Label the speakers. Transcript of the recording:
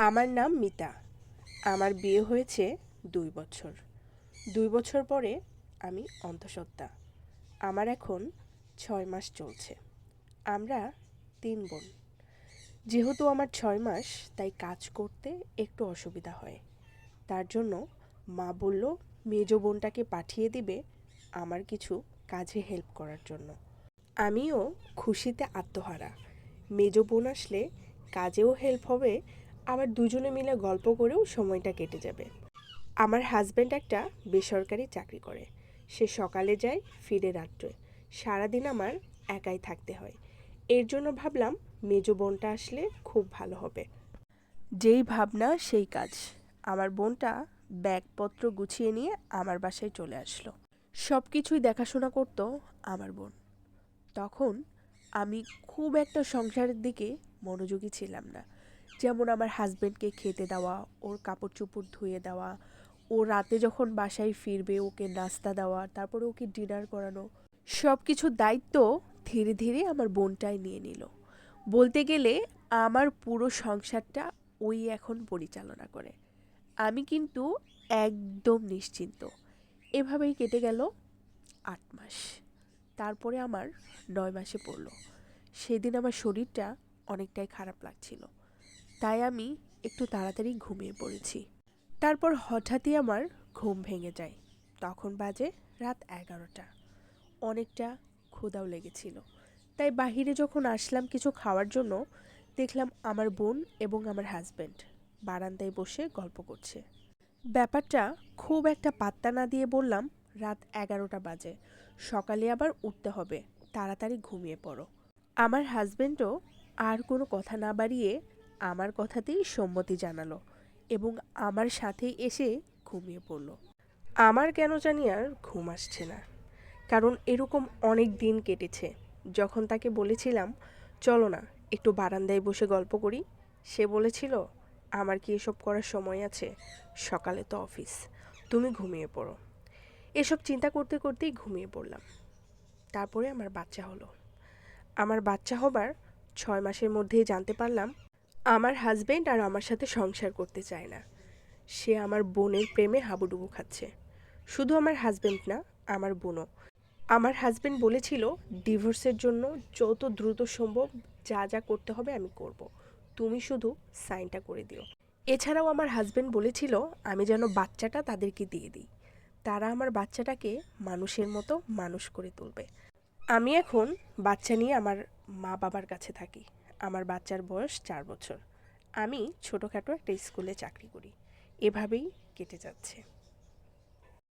Speaker 1: আমার নাম মিতা। আমার বিয়ে হয়েছে দুই বছর। দুই বছর পরে আমি অন্তঃসত্ত্বা। আমার এখন ছয় মাস চলছে। আমরা তিন বোন। যেহেতু আমার ছয় মাস, তাই কাজ করতে একটু অসুবিধা হয়। তার জন্য মা বলল, মেজ বোনটাকে পাঠিয়ে দিবে আমার কিছু কাজে হেল্প করার জন্য। আমিও খুশিতে আত্মহারা। মেজ বোন আসলে কাজেও হেল্প হবে আবার দুজনে মিলে গল্প করেও সময়টা কেটে যাবে। আমার হাজব্যান্ড একটা বেসরকারি চাকরি করে। সে সকালে যায়, ফিরে রাত্রে। সারাদিন আমার একাই থাকতে হয়। এর জন্য ভাবলাম, মেজ বোনটা আসলে খুব ভালো হবে। যেই ভাবনা, সেই কাজ। আমার বোনটা ব্যাগপত্র গুছিয়ে নিয়ে আমার বাসায় চলে আসলো। সব কিছুই দেখাশোনা করতো আমার বোন। তখন আমি খুব একটা সংসারের দিকে মনোযোগী ছিলাম না। যেমন আমার হাজব্যান্ডকে খেতে দেওয়া, ওর কাপড় চোপড় ধুয়ে দেওয়া, ও রাতে যখন বাসায় ফিরবে ওকে নাস্তা দেওয়া, তারপরে ওকে ডিনার করানো সব কিছুর দায়িত্ব ধীরে ধীরে আমার বোনটাই নিয়ে নিল। বলতে গেলে আমার পুরো সংসারটা ওই এখন পরিচালনা করে। আমি কিন্তু একদম নিশ্চিন্ত। এভাবেই কেটে গেল আট মাস। তারপরে আমার নয় মাসে পড়ল। সেদিন আমার শরীরটা অনেকটাই খারাপ লাগছিল। তাই আমি একটু তাড়াতাড়ি ঘুমিয়ে পড়েছি। তারপর হঠাৎই আমার ঘুম ভেঙে যায়। তখন বাজে রাত এগারোটা। অনেকটা ক্ষুধাও লেগেছিল। তাই বাহিরে যখন আসলাম কিছু খাওয়ার জন্য, দেখলাম আমার বোন এবং আমার হাজব্যান্ড বারান্দায় বসে গল্প করছে। ব্যাপারটা খুব একটা পাত্তা না দিয়ে বললাম, রাত এগারোটা বাজে। সকালে আবার উঠতে হবে। তাড়াতাড়ি ঘুমিয়ে পড়ো। আমার হাজবেন্ডও আর কোনো কথা না বাড়িয়ে আমার কথাতেই সম্মতি জানালো এবং আমার সাথেই এসে ঘুমিয়ে পড়ল। আমার কেন জানি আর ঘুম আসছে না। কারণ এরকম অনেক দিন কেটেছে, যখন তাকে বলেছিলাম, চলো না, একটু বারান্দায় বসে গল্প করি। সে বলেছিল, আমার কি এসব করার সময় আছে? সকালে তো অফিস, তুমি ঘুমিয়ে পড়ো। এসব চিন্তা করতে করতেই ঘুমিয়ে পড়লাম। তারপরে আমার বাচ্চা হলো। আমার বাচ্চা হবার ছয় মাসের মধ্যেই জানতে পারলাম আমার হাজবেন্ড আর আমার সাথে সংসার করতে চায় না। সে আমার বোনের প্রেমে হাবুডুবু খাচ্ছে। শুধু আমার হাজবেন্ড না, আমার বোনও। আমার হাজবেন্ড বলেছিল ডিভোর্সের জন্য যত দ্রুত সম্ভব যা যা করতে হবে আমি করব। তুমি শুধু সাইনটা করে দিও। এছাড়াও আমার হাজবেন্ড বলেছিল, আমি যেন বাচ্চাটা তাদেরকে দিয়ে দিই। তারা আমার বাচ্চাটাকে মানুষের মতো মানুষ করে তুলবে। আমি এখন বাচ্চা নিয়ে আমার মা বাবার কাছে থাকি। আমার বাচ্চার বয়স চার বছর। আমি ছোটোখাটো একটা স্কুলে চাকরি করি। এভাবেই কেটে যাচ্ছে।